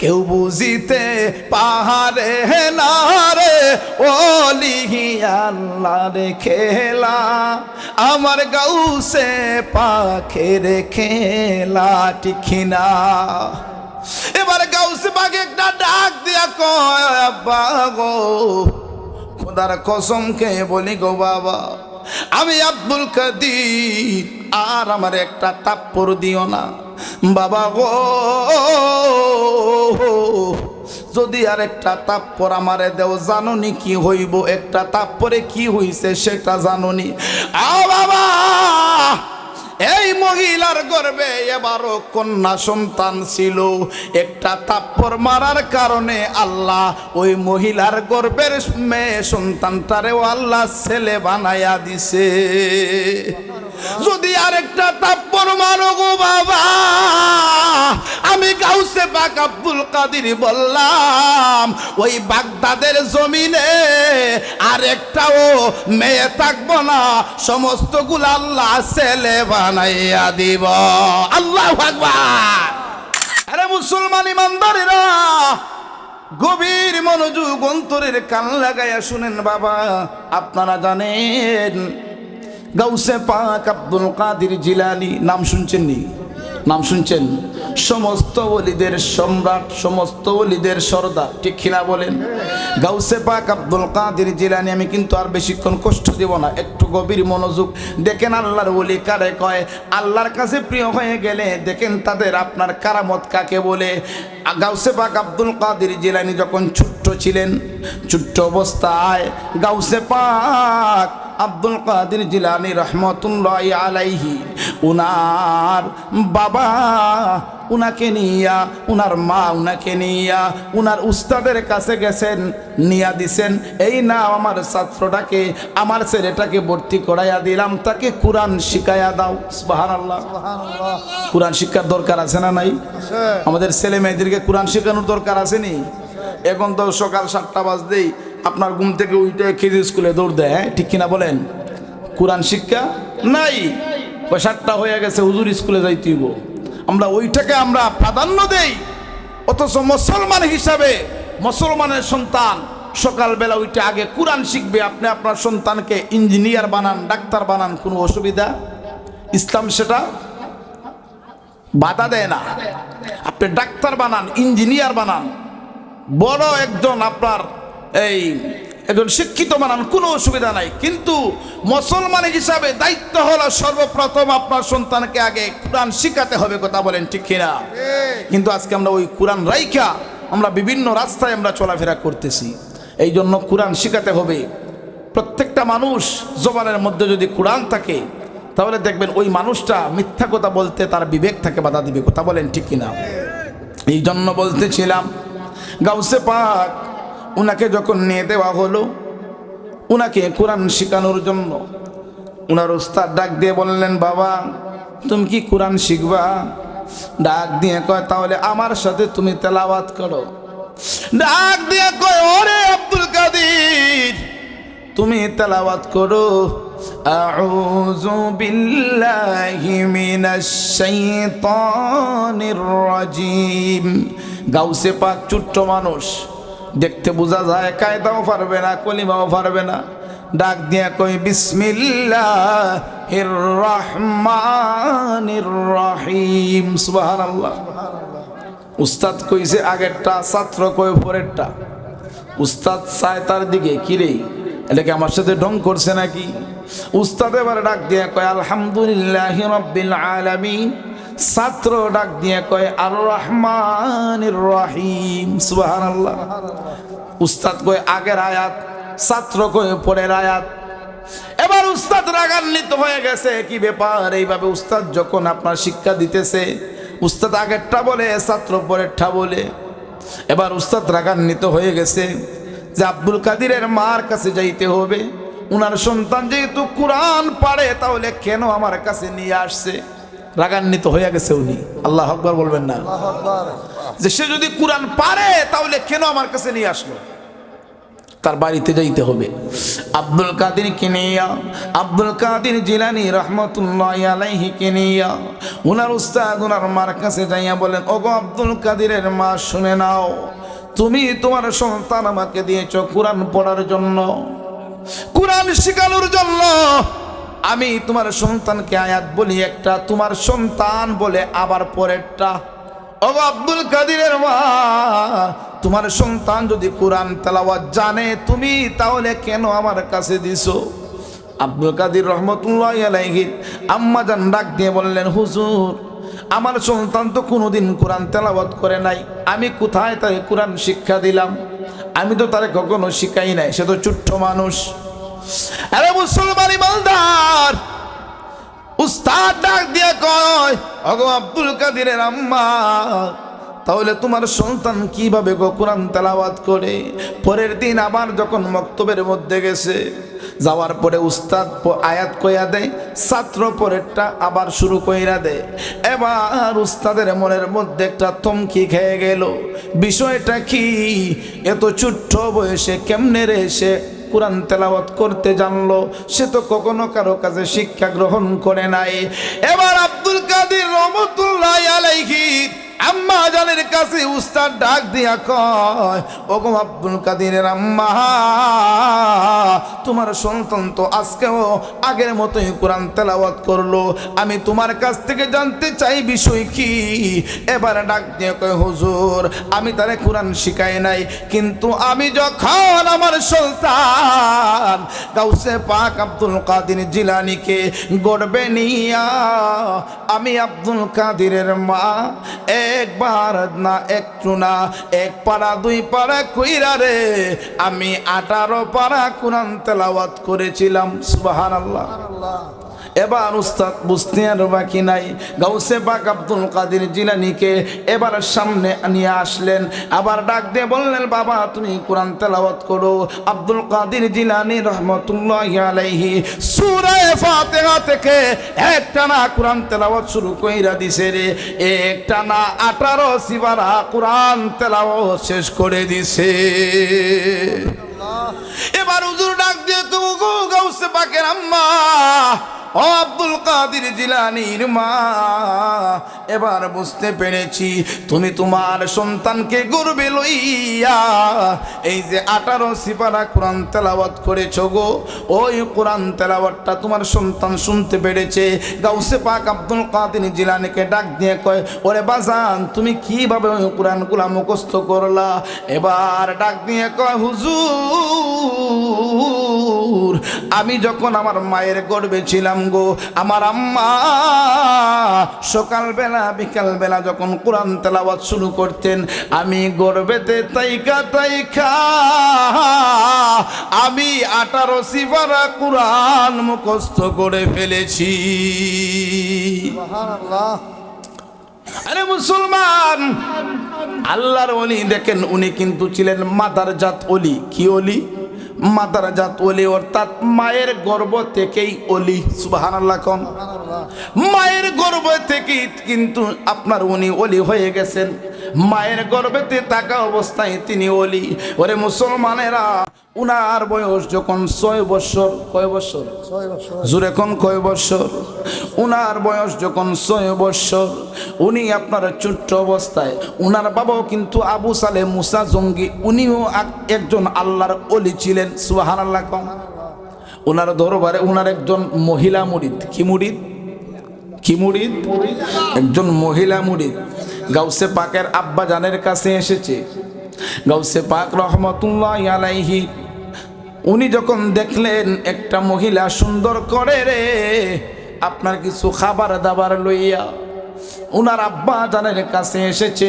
কেউ বুঝিতে পাহাড়ে না রে ওলিহি আল্লাহ রে খেলা। আমার গাউসে পাখের খেলা টিখিনা এবার গাউসে পাখে একটা ডাক দিয়া কয়, আব্বা গো, খোদার কসমকে বলি গো বাবা? আমি আব্দুল কাদির, আর আমার একটা তাপ্পর দিও না। বাবা গো, যদি আর একটা তাপ্পর আমারে দেও, জাননি কি হইব? একটা তাপ্পরে কি হইছে সেটা জাননি। আ বাবা! মহিলার গর্বে এবারও কন্যা সন্তান ছিল। একটা তাপ্পর মারার কারণে আল্লাহ ওই মহিলার গর্বের মেয়ে সন্তানটারেও আল্লাহ ছেলে বানাইয়া দিছে। যদি আরেকটা তাপ্পর মারো গো বাবা, আমি কাউসে বাক আব্দুল কাদির বললাম, ওই বাগদাদের জমিনে আরেকটাও মেয়ে থাকব না সমস্তগুলো আল্লাহ ছেলে বানাইয়া দিব। আল্লাহ আকবার। আরে মুসলমান ইমানদারেরা, গভীর মনোযোগ, অন্তরের কান লাগাইয়া শুনেন বাবা, আপনারা জানেন গাউসে পাক আব্দুল কাদির জিলানি। নাম শুনছেন নি? নাম শুনছেন? সমস্ত ওলিদের সম্রাট, সমস্ত ওলিদের সর্দার, ঠিক কিনা বলেন? গাউসে পাক আব্দুল কাদির জিলানি, আমি কিন্তু আর বেশিক্ষণ কষ্ট দেব না, একটু গভীর মনোযোগ দেখেন আল্লাহর ওলি কারে কয়, আল্লাহর কাছে প্রিয় হয়ে গেলে দেখেন তাদের আপনার কারামত কাকে বলে? গাউসে পাক আব্দুল কাদির জিলানি যখন ছোট্ট ছিলেন, ছোট্ট অবস্থায় গাউসে পাক আব্দুল কাদির জিলানি রহমতুল্লাহ আলাইহি, উনার বাবা উনাকে নিয়া উনার মা উনাকে নিয়া উনার উস্তাদের কাছে গেছেন নিয়া দিছেন এই না আমার ছাত্রটাকে আমার ছেলেটাকে ভর্তি করাইয়া দিলাম তাকে কোরআন শিখাইয়া দাও। সুবাহান আল্লাহ কোরআন শিক্ষার দরকার আছে না নাই? আমাদের ছেলে মেয়েদেরকে কোরআন শেখানোর দরকার আছে নি? এখন তো সকাল সাতটা বাজতেই আপনার ঘুম থেকে উঠে খেজুর স্কুলে দৌড় দেয় হ্যাঁ? ঠিক কিনা বলেন? কোরআন শিক্ষা নাই? সাতটা হয়ে গেছে হুজুর স্কুলে যাইতেইব আমরা ওইটাকে আমরা প্রাধান্য দেই। অথচ মুসলমান হিসাবে মুসলমানের সন্তান, সকালবেলা ওইটা আগে কোরআন শিখবে, আপনি আপনার সন্তানকে ইঞ্জিনিয়ার বানান, ডাক্তার বানান, কোনো অসুবিধা? ইসলাম সেটা বাধা দেয় না। আপনি ডাক্তার বানান, ইঞ্জিনিয়ার বানান। বড় একজন আপনার এই একজন শিক্ষিত মানান কোনো অসুবিধা নাই। কিন্তু মুসলমান হিসাবে দায়িত্ব হলো সর্বপ্রথম আপনার সন্তানকে আগে কোরআন শিখাতে হবে কথা বলেন ঠিক কিনা? কিন্তু আজকে আমরা ওই কোরআন রাইখা আমরা বিভিন্ন রাস্তায় আমরা চলাফেরা করতেছি। এই জন্য কোরআন শিখাতে হবে। প্রত্যেকটা মানুষ জবানের মধ্যে যদি কোরআন থাকে তাহলে দেখবেন ওই মানুষটা মিথ্যা কথা বলতে তার বিবেক থাকে বাধা দিবে কথা বলেন ঠিক কিনা? এই জন্য বলতেছিলাম গাউসে পাক উনাকে যখন নিয়ে দেওয়া হলো, উনাকে কোরআন শেখানোর জন্য উনার উস্তাদ ডাক দিয়ে বললেন, বাবা, তুমি কি কোরআন শিখবা? ডাক দিয়ে কয়, তাহলে আমার সাথে তুমি তেলাওয়াত করো। ডাক দিয়ে কয়, ওরে আব্দুল কাদির, তুমি তেলাওয়াত করো। আউযু বিল্লাহি মিনাশ শাইতানির রাজিম। গাউসে পাক ছোট্ট মানুষ। দেখতে বোঝা যায়, কায়দাও পারবে না, কলিমাও পারবে না। ডাক দিয়া কই বিসমিল্লাহির উস্তাদ কইছে, আগেরটা, ছাত্র কই পরেরটা। উস্তাদ চায় তার দিকে কিরে এটাকে আমার সাথে ঢং করছে নাকি? উস্তাদ এবার ডাক দিয়ে কয়, আলহামদুলিল্লাহ রব্বিল আলামিন। ছাত্র ডাক দিয়ে কয়, আর রহমানির রহিম। সুবহানাল্লাহ। উস্তাদ কয়, আগের আয়াত। ছাত্র কয়, পরের আয়াত। এবার উস্তাদ রাগান্বিত হয়ে গেছে, কি ব্যাপার? এইভাবে উস্তাদ যখন আপনার শিক্ষা দিতেছে, উস্তাদ আগেরটা বলে, ছাত্র পরেরটা বলে। এবার উস্তাদ রাগান্বিত হয়ে গেছে যে, আব্দুল কাদিরের মার কাছে যাইতে হবে। উনার সন্তান যেহেতু কোরআন পারে তাহলে কেন আমার কাছে নিয়ে আসছে? রাগান্বিত হয়ে গেছে উনি। আল্লাহ আকবর বলবেন না। যে সে যদি কোরআন পারে তাহলে কেন আমার কাছে নিয়ে আসলো? তার বাড়িতে যাইতে হবে। আব্দুল কাদের কিনিয়া আব্দুল কাদের জিলানি রহমতুল্লাহ আলাইহি কিনিয়া উনার উস্তাদ উনার মার কাছে যাইয়া বলেন ওগো আব্দুল কাদিরের মা শুনে নাও তুমি তোমার সন্তান আমাকে দিয়েছ কোরআন পড়ার জন্য। কোরআন শেখানোর জন্য। আমি তোমার সন্তানকে আয়াত বলি একটা, তোমার সন্তান বলে আবার পরেরটা। ও আব্দুল কাদিরের মা, তোমার সন্তান যদি কোরআন তেলাওয়াত জানে, তুমি তাহলে কেন আমার কাছে দিছো? আব্দুল কাদির রহমতুল্লাহ আম্মা জান ডাক দিয়ে বললেন, হুজুর, আমার সন্তান তো কোনোদিন কোরআন তেলাওয়াত করে নাই। আমি কোথায় তাকে কোরআন শিক্ষা দিলাম? আমি তো তারে কখনো শিখাই নাই, সে তো ছোট্ট মানুষ। আরে মুসলমান ইমানদার। উস্তাদ ডাক দিয়ে কয়, অগো আব্দুল কাদিরের আম্মা, তাহলে তোমার সন্তান কীভাবে গো কোরআন তেলাওয়াত করে? পরের দিন আবার যখন মক্তবের মধ্যে গেছে, যাওয়ার পরে উস্তাদ আয়াত কইয়া দেয়, ছাত্র পরেরটা আবার শুরু কইরা দেয়। এবার উস্তাদের মনের মধ্যে একটা থমকি খেয়ে গেল। বিষয়টা কি? এত ছোট্ট বয়সে কেমনে রে কোরআন তেলাওয়াত করতে জানলো, সে তো কখনো কারও কাছে শিক্ষা গ্রহণ করে নাই। এবার আব্দুল কাদের রহমতুল্লাহ আলাইহি আম্মা জানের কাছে উস্তাদ ডাক দিয়া কয়, ওগো আব্দুল কাদিরের আম্মা, তোমার সন্তান তো আজকেও আগের মতোই কোরআন তেলাওয়াত করল। আমি তোমার কাছ থেকে জানতে চাই বিষয় কি? এবার ডাক দিয়ে কয়, হুজুর, আমি তারে কোরআন শিখাই নাই, কিন্তু আমি যখন আমার সুলতান গাউসে পাক আব্দুল কাদির জিলানিকে গড়বে নিয়া, আমি আব্দুল কাদিরের মা একবার না একটু না এক পাড়া, দুই পাড়া কইরা রে, আমি আঠারো পাড়া কোরআন তেলাওয়াত করেছিলাম সুবাহান আল্লাহ এবার উস্তাদ বুঝতে আর বাকি নাই, গাউসে পাক আব্দুল কাদির জিলানিকে এবার সামনে নিয়ে আসলেন, আবার ডাক দিয়ে বললেন, বাবা, তুমি কোরআন তেলাওয়াত করো। আব্দুল কাদির জিলানি রহমতুল্লাহ আলাইহি সূরা ফাতিহা থেকে একটা না কোরআন তেলাওয়াত শুরু কইরা দিছে রে একটা না 18 সিবারা কোরআন তেলাওয়াত শেষ করে দিছে। এবার হুজুর ডাক দিয়ে তুমি গৌসে পাকের আম্মা ও আব্দুল কাদির জিলানির মা, এবার বুঝতে পেরেছি তুমি তোমার সন্তানকে গর্বে লইয়া এই যে আঠারো সিপারা কোরআন তেলাওয়াত করেছ গো, ওই কোরআন তেলাওয়াতটা তোমার সন্তান শুনতে পেরেছে। গাউসে পাক আব্দুল কাদির জিলানিকে ডাক দিয়ে কয়, ওরে বাজান, তুমি কীভাবে ওই কোরআনগুলা মুখস্থ করলা? এবার ডাক দিয়ে কয়, হুজুর আমি যখন আমার মায়ের গর্বে ছিলাম গো আমার আম্মা সকালবেলা বিকালবেলা যখন কোরআন তেলাওয়াত শুরু করতেন আমি গর্বেতে তাইকা তাইকা আমি আঠারো সিফারা কোরআন মুখস্থ করে ফেলেছি। আরে মুসলমান আল্লাহর অলি দেখেন উনি কিন্তু ছিলেন মাদার জাত অলি কি অলি মাদার জাত অলি অর্থাৎ মায়ের গর্ব থেকেই অলি সুবাহান আল্লাহ কন। মায়ের গর্ব থেকেই কিন্তু আপনার উনি অলি হয়ে গেছেন। মায়ের গর্ভেতে থাকা অবস্থায় তিনি অলি ওরে মুসলমানেরা উনার বয়স যখন ছয় বছর কয় বছর? জুড়ে কোন কয় বছর? উনার বয়স যখন ছয় বছর উনি আপনার ছোট্ট অবস্থায়। উনার বাবাও কিন্তু আবু সালে মুসা জঙ্গি উনিও একজন আল্লাহর অলি ছিলেন সুহান আল্লাহ কম উনার দরবারে উনার একজন মহিলা মুরিদ। কি মুরিদ? কি মুরিদ? একজন মহিলা মুরিদ। গাউসে পাকের আব্বা জানের কাছে এসেছে। গাউসে পাক রহমতুল্লাহ আলাইহি, উনি যখন দেখলেন একটা মহিলা সুন্দর করে রে, আপনার কিছু খাবার দাবার লইয়া উনার আব্বা জানের কাছে এসেছে।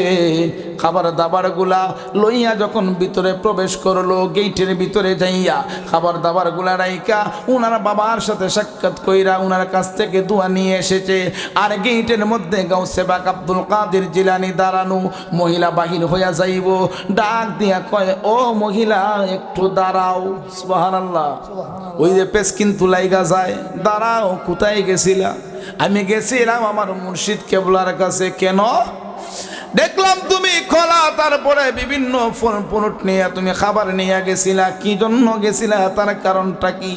খাবার দাবারগুলা লইয়া যখন ভিতরে প্রবেশ করল গেইটের ভিতরে যাইয়া খাবার দাবারগুলা রাইকা উনার বাবার সাথে সাক্ষাৎ কইরা উনার কাছ থেকে দোয়া নিয়ে এসেছে। আর গেইটের মধ্যে গাও সেবাক আব্দুল কাদের জিলানি দাঁড়ানো মহিলা বাহির হইয়া যাইব। ডাক দিয়া কয় ও মহিলা একটু দাঁড়াও। সুবহানাল্লাহ। ওই যে পেস কিন্তু লাইগা যায় দাঁড়াও কোথায় গেছিলা? আমি গেছিলাম আমার মুর্শিদ কেবলার কাছে কেন? দেখলাম তুমি খোলা তারপরে বিভিন্ন পুরুট নিয়ে তুমি খাবার নিয়ে গেছিলা কি জন্য গেছিলা তার কারণটা কি?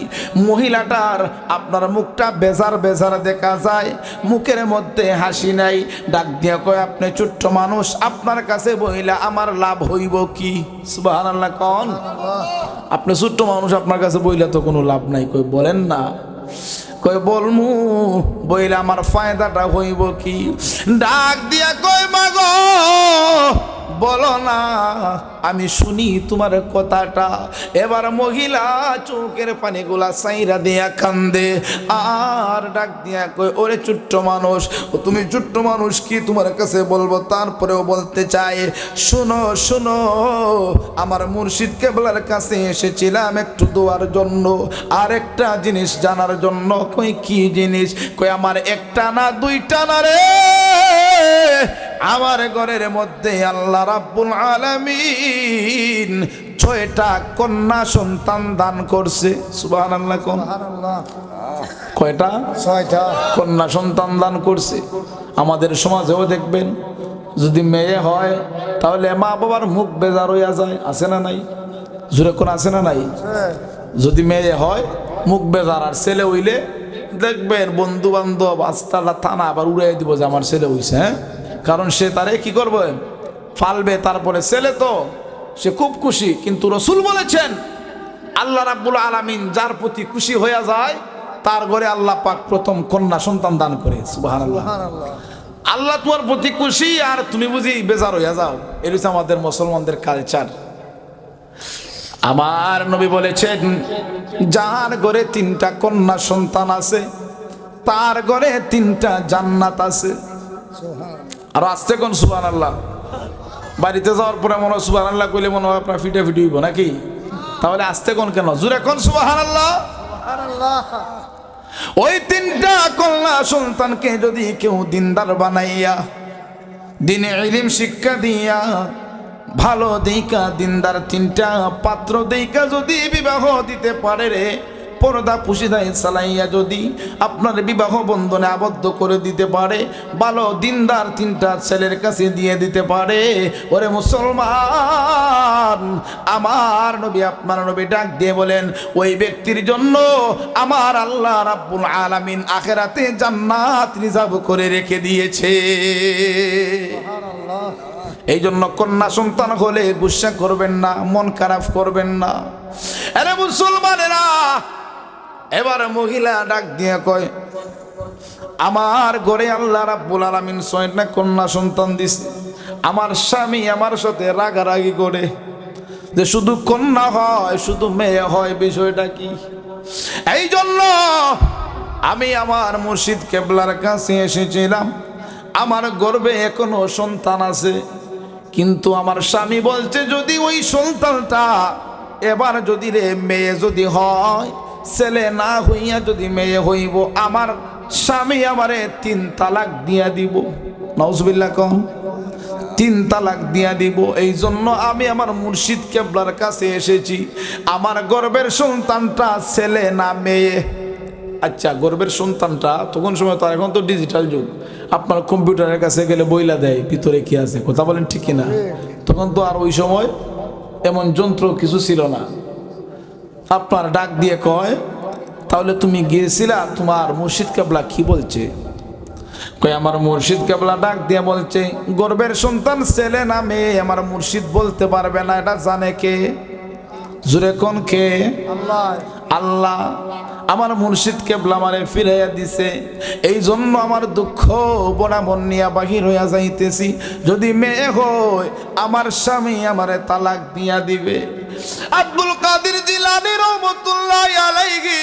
মহিলাটার আপনার মুখটা বেজার বেজার দেখা যায় মুখের মধ্যে হাসি নাই ডাক দিয়ে কয় আপনি ছোট্ট মানুষ আপনার কাছে বইলা আমার লাভ হইব কি? সুবাহ কন। আপনি ছোট্ট মানুষ আপনার কাছে বইলা তো কোনো লাভ নাই কই বলেন না। কই বলমু বইলে আমার ফায়দাটা হইব কি? ডাক দিয়া কই মাগো? বলো না, আমি শুনি তোমার কথাটা। এবার মহিলা চোখের পানিগুলা সাইরা দিয়া কান্দে, আর ডাক দিয়া কই ওরে ছোট্ট মানুষ, ও তুমি ছোট্ট মানুষ কি তোমার কাছে বলব? তারপরেও বলতে চাই শুনো শুনো, আমার মুর্শিদ কেবলার কাছে এসেছিলাম একটু দোয়ার জন্য, আর একটা জিনিস জানার জন্য। কই কি জিনিস? কই আমার একটা না, দুইটা না রে। আমার ঘরের মধ্যে আল্লাহ রাব্বুল আলামিন ছয়টা কন্যা সন্তান দান করছে। সুবহানাল্লাহ সুবহানাল্লাহ। কয়টা? ছয়টা। কন্যা সন্তান দান করছে। আমাদের সমাজেও দেখবেন যদি মেয়ে হয় তাহলে মা বাবার মুখ বেজার হইয়া যায়। আছে না নাই? জোরে কোন আছে না নাই? যদি মেয়ে হয় মুখ বেজার। আর ছেলে হইলে দেখবেন বন্ধু বান্ধব আস্তালা থানা আবার উড়াই দিব যে আমার ছেলে হইছে হ্যাঁ? কারণ সে তারে কি করবে? ফালবে তারপরে ছেলে তো সে খুব খুশি। কিন্তু রসুল বলেছেন আল্লাহ রাব্বুল আলামিন যার প্রতি খুশি হইয়া যায় তার ঘরে আল্লাহ পাক প্রথম কন্যা সন্তান দান করে। আল্লাহ তোমার প্রতি খুশি আর তুমি বুঝি বেজার হইয়া যাও। এর হচ্ছে আমাদের মুসলমানদের কালচার আমার নবী বলেছেন যার ঘরে তিনটা কন্যা সন্তান আছে তার ঘরে তিনটা জান্নাত আছে। আর আসতে কোন সুবান আল্লাহ বাড়িতে যাওয়ার পরে মনে হয় সুবাহ আল্লাহ কইলে মনে হয় আপনার ফিটে ফিটে হইব নাকি? তাহলে আসতে কোন কেন? জুড়ে কোন সুবাহ আল্লাহ ওই তিনটা কন্যা সন্তানকে যদি কেউ দিনদার বানাইয়া দিনে ইলিম শিক্ষা দিয়া ভালো দেইকা দিনদার তিনটা পাত্র দেইকা যদি বিবাহ দিতে পারে রে পর্দা পুশিদায় চালাইয়া যদি আপনার বিবাহ বন্ধনে আবদ্ধ করে দিতে পারে ভালো দিনদার তিনটা ছেলের কাছে দিয়ে দিতে পারে। ওরে মুসলমান আমার নবী আপনার নবী ডাক দিয়ে বলেন ওই ব্যক্তির জন্য আমার আল্লাহ রাব্বুল আলামিন আখেরাতে জান্নাত রিজার্ভ করে রেখে দিয়েছে। এই জন্য কন্যা সন্তান হলে গুসা করবেন না মন খারাপ করবেন না। আরে মুসলমানেরা এবার মহিলা ডাক দিয়ে কয়, আমার ঘরে আল্লাহ রাব্বুল আলামিন ছয়টা কন্যা সন্তান দিছে। আমার স্বামী আমার সাথে রাগারাগি করে। যে শুধু কন্যা হয়, শুধু মেয়ে হয়, বিষয়টা কি? এই জন্য আমি আমার মুর্শিদ কেবলার কাছে এসেছিলাম। আমার গর্বে এখনও সন্তান আছে। কিন্তু আমার স্বামী বলছে, যদি ওই সন্তানটা এবার যদি রে মেয়ে যদি হয় ছেলে না হইয়া যদি মেয়ে হইব আমার স্বামী আমারে তিন তালাক দিয়া দিব। নজবিল্লা কম তিন তালাক দিয়া দিব। এই জন্য আমি আমার মুর্শিদ কেবলার কাছে এসেছি। আমার গর্বের সন্তানটা ছেলে না মেয়ে। আচ্ছা গর্বের সন্তানটা তখন সময় তো এখন তো ডিজিটাল যুগ। আপনার কম্পিউটারের কাছে গেলে বইলা দেয় ভিতরে কি আছে? কথা বলেন ঠিক কিনা? তখন তো আর ওই সময় এমন যন্ত্র কিছু ছিল না। আপনার ডাক দিয়ে কয় তাহলে তুমি গিয়েছিলা তোমার মুর্শিদ কেবলা কি বলছে? কই আমার মুর্শিদ কেবলা ডাক দিয়ে বলছে গর্বের সন্তান ছেলে না মেয়ে আমার মুর্শিদ বলতে পারবে না এটা জানে কে? জুরে কোন কে? আল্লাহ। আল্লাহ। আমার মুর্শিদ কেবলা আমারে ফিরাইয়া দিছে। এই জন্য আমার দুঃখ বড়া মন নিয়া বাহির হইয়া যাইতেছি। যদি মেয়ে হয়, আমার স্বামী আমারে তালাক দিয়া দিবে। আব্দুল কাদির জিলানি রহমতুল্লাহ আলাইহি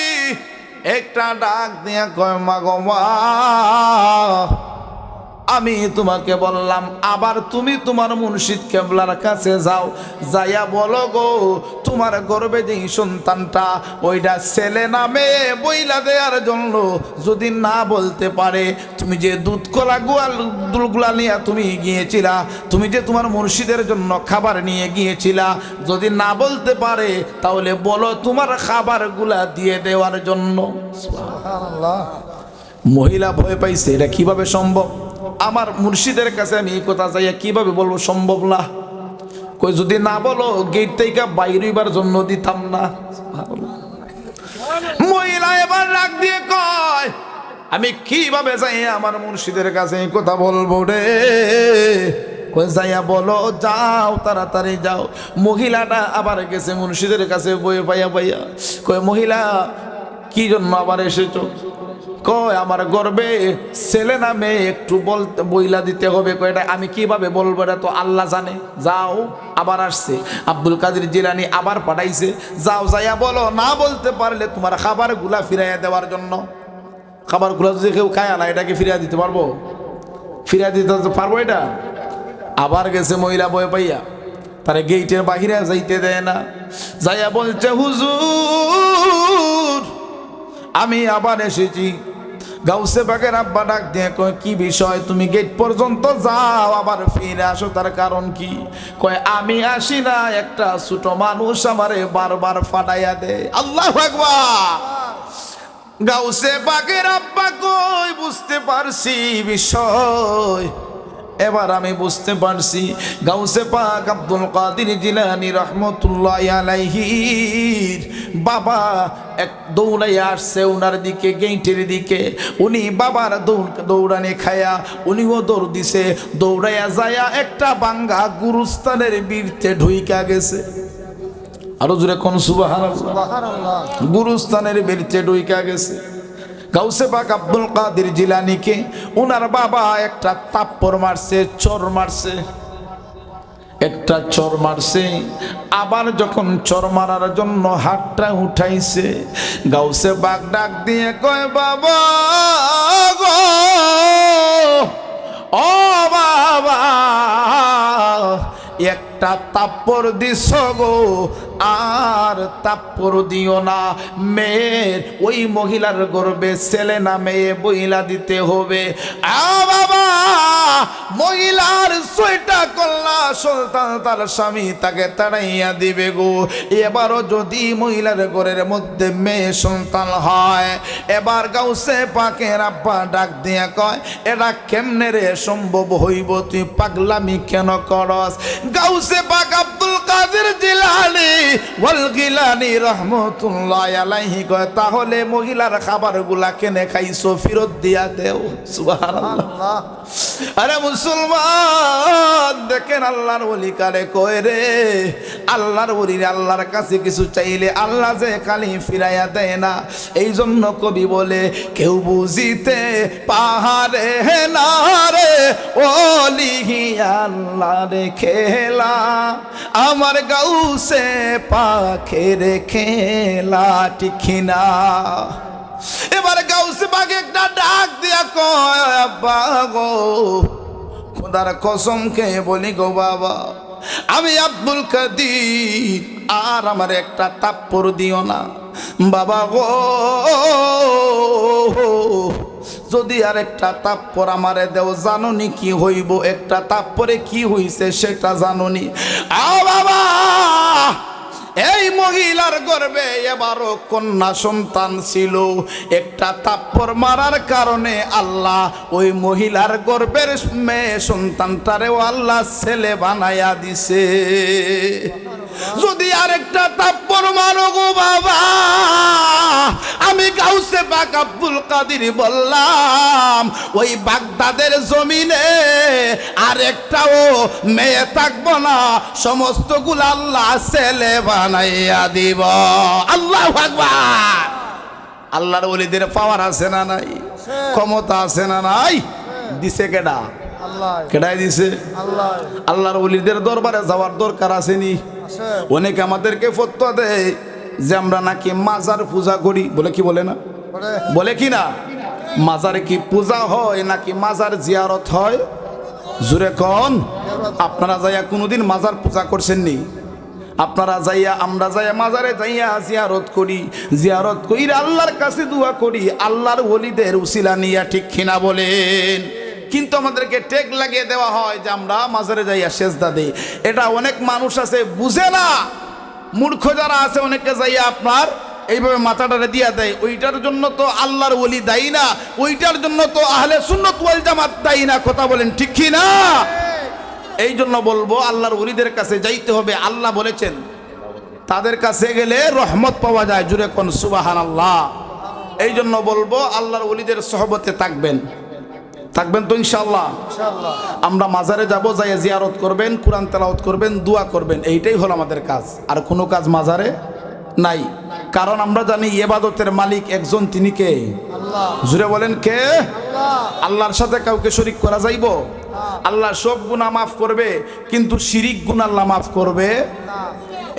একটা ডাক দিয়া কয়, মা গো, মা। আমি তোমাকে বললাম, আবার তুমি তোমার মুর্শিদ কেবলার কাছে যাও। যাইয়া বলো গো, তোমার গর্বে যেই সন্তানটা, ওইটা ছেলে নামে বইলা দেওয়ার জন্য যদি না বলতে পারে, তুমি যে দুধ কলা গোয়াল দুলগুলা নিয়ে তুমি গিয়েছিলা, তুমি যে তোমার মুর্শিদের জন্য খাবার নিয়ে গিয়েছিলা, যদি না বলতে পারে, তাহলে বলো তোমার খাবারগুলা দিয়ে দেওয়ার জন্য। মহিলা ভয় পাইছে, এটা কীভাবে সম্ভব? আমার মুর্শিদের কাছে আমি এই কথা যাইয়া কীভাবে বলব? সম্ভব না। কই, যদি না বলো গেট থেকে বাইরেবার জন্য দিতাম না। মহিলা এবার রাগ দিয়ে কয়, আমি কীভাবে যাই আমার মুর্শিদের কাছে কথা বলব রে? যাইয়া বলো, যাও, তাড়াতাড়ি যাও। মহিলাটা আবার গেছে মুর্শিদের কাছে বয়ে পাইয়া পাইয়া। কই, মহিলা, কি জন্য আবার এসেছ? কয়, আমার গর্বে ছেলে না মেয়ে, একটু বলতে বইলা দিতে হবে। এটা আমি কীভাবে বলব? এটা তো আল্লাহ জানে। যাও, আবার আসছে। আব্দুল কাদের জিলানি আবার পাঠাইছে, যাও, যাইয়া বলো, না বলতে পারলে তোমার খাবারগুলা ফিরাইয়া দেওয়ার জন্য। খাবারগুলা যদি কেউ খায় না এটাকে ফিরিয়ে দিতে পারব? ফিরিয়ে দিতে পারব এটা? আবার গেছে মহিলা বয়ে পাইয়া। তারে গেইটের বাহিরে যাইতে দেয় না। যাইয়া বলছে, হুজুর, আমি আবার এসেছি। গাউসে বাগের আব্বা ডাক দিয়ে কয়, কি বিষয়? তুমি গেট পর্যন্ত যাও, আবার ফিরে আসো, তার কারণ কি? কয়, আমি আসি না, একটা ছোট মানুষ আমারে বারবার ফাটাইয়া দে। আল্লাহ আকবার! গাউসে বাগের আব্বা কই বুঝতে পারছি বিষয়। এবার আমি বুঝতে পারছি, গাউসে পাক আব্দুল কাদির জিলানি রহমতুল্লাহ আলাইহির বাবা এক দৌড়াইয়া আসছে ওনার দিকে গেইটের দিকে। উনি বাবার দৌড় দৌড়ানি খায়া উনিও দৌড় দিছে। দৌড়াইয়া যায়া একটা বাঙ্গা গুরুস্থানের বীরতে ঢুইকা গেছে। আরও জোরে কোন সুবাহ গুরুস্থানের বেরিতে ডুইকা গেছে। গাউসে পাক আব্দুল কাদের জিলানিকে ওনার বাবা একটা তাপ্পর মারছে চর মারছে। একটা চর মারছে, আবার যখন চর মারার জন্য হাতটা উঠাইছে, গাউসে বাঘ ডাক দিয়ে কয়, বাবা ও বাবা, একটা তাপ্পর দিস গো, আর তাপ্পর দিও না, মেয়ের ওই মহিলার গর্বে ছেলে না মেয়ে বইলা দিতে হবে। আ মহিলার ছয়টা কল্লা সুলতান তার স্বামী তাকে তাড়াইয়া দিবে গো। এবারও যদি মহিলার ঘরের মধ্যে মেয়ে সন্তান হয়, এবার গাউসে পাকের আব্বা ডাক দিয়া কয় এটা কেমনে রে সম্ভব হইব? তুই পাগলামি কেন করস? গাউসে পাক আব্দুল কাদের জিলানি ওয়াল গিলানি রহমতুল্লাহ আলাইহি কয়, তাহলে মহিলার খাবারগুলা কেনে খাইছো? ফেরত দিয়া দেও। সুবহানাল্লাহ। আরে মুসলমান, দেখেন আল্লাহর ওলি কারে কয় রে? আল্লাহর ওলি আল্লাহর কাছে কিছু চাইলে আল্লাহ যে খালি ফিরাইয়া দেয় না। এই জন্য কবি বলে, কেউ বুঝিতে পাহাড়ে না রে, ওলি আল্লাহ রে খেলা। আমার গাউসে পাখের খেলা টিখিনা এবার গাউসে বাগে একটা ডাক দিয়া কয়, আব্বা গো, খোদার কসম খেয়ে বলি গো বাবা, আমি আব্দুল কাদির, আর আমার একটা তাপ্পর দিও না। বাবা গো, যদি আর একটা তাপ্পর আমারে দেও, জাননি কি হইব? একটা তাপ্পরে কি হইছে সেটা জাননি। আ বাবা এই মহিলার গর্বে এবারও কন্যা সন্তান ছিল। একটা তাপ্পর মারার কারণে আল্লাহ ওই মহিলার গর্বের মেয়ে সন্তানটারেও আল্লাহ ছেলে বানায়া দিছে। যদি আরেকটা তাপ্পর মারো গো বাবা আমি কাউসে বাক আব্দুল কাদির বললাম ওই বাগদাদের জমিনে আরেকটাও মেয়ে থাকব না সমস্তগুলো আল্লাহ ছেলে বানাইয়া দিব। আল্লাহ আকবার। আল্লাহর ওলিদের পাওয়ার আছে না নাই? ক্ষমতা আছে না নাই? দিছে কেডা? আল্লাহ। কেডাই দিছে? আল্লাহর ওলিদের দরবারে যাওয়ার দরকার আসেনি আছে অনেকে আমাদেরকে ফতোয়া দেয় যে আমরা নাকি মাজার পূজা করি। বলে কি বলে না? বলে। কি না? মাজারে কি পূজা হয় নাকি মাজার জিয়ারত হয়? জুরে কন। আপনারা যাইয়া কোনোদিন মাজার পূজা করছেন নি আপনারা যাইয়া আমরা যাইয়া মাজারে যাইয়া জিয়ারত করি। জিয়ারত করি আল্লাহর কাছে দোয়া করি। আল্লাহর ওলিদের উসিলা নিয়া ঠিক কিনা বলেন। কিন্তু আমাদেরকে টেক লাগিয়ে দেওয়া হয় যে আমরা মাজারে যাইয়া সেজদা দিই। এটা অনেক মানুষ আছে, বুঝে না। মূর্খ যারা আছে অনেকে যাইয়া আপনার এইভাবে মাথাটারে দিয়া দেয়। ওইটার জন্য তো আল্লাহর ওলি দায়ী না। ওইটার জন্য তো আহলে সুন্নত ওয়াল জামাত দায়ী না। কথা বলেন ঠিক কি না? এই জন্য বলব, আল্লাহর ওলিদের কাছে যাইতে হবে। আল্লাহ বলেছেন, তাদের কাছে গেলে রহমত পাওয়া যায়। জুড়ে কোন সুবাহান আল্লাহ এই জন্য বলব, আল্লাহর ওলিদের সহবতে থাকবেন। থাকবেন তো ইনশাল্লাহ ইনশাআল্লাহ। আমরা মাজারে যাব যাই জিয়ারত করবেন কোরআন তেলাওয়াত করবেন দোয়া করবেন এইটাই হলো আমাদের কাজ। আর কোনো কাজ মাজারে নাই। কারণ আমরা জানি এবাদতের মালিক একজন তিনি কে? জুড়ে বলেন কে? আল্লাহর সাথে কাউকে শরিক করা যাইব? আল্লাহ সব গুণা মাফ করবে কিন্তু শিরিক গুণ আল্লাহ মাফ করবে?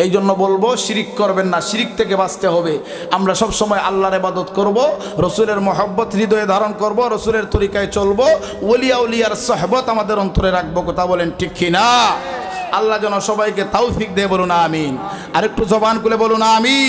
এই জন্য বলব, শিরিক করবেন না, শিরিক থেকে বাঁচতে হবে। আমরা সব সময় আল্লাহর ইবাদত করব, রসুলের মহব্বত, হৃদয়ে ধারণ করব, রসুলের তরিকায় চলবো, ওলিয়া উলিয়ার সহবত আমাদের অন্তরে রাখব, কথা বলেন ঠিক কি না আল্লাহ যেন সবাইকে তাও ফিক দিয়ে বলুন, আমিন। আর একটু জবান খুলে বলুন, আমিন।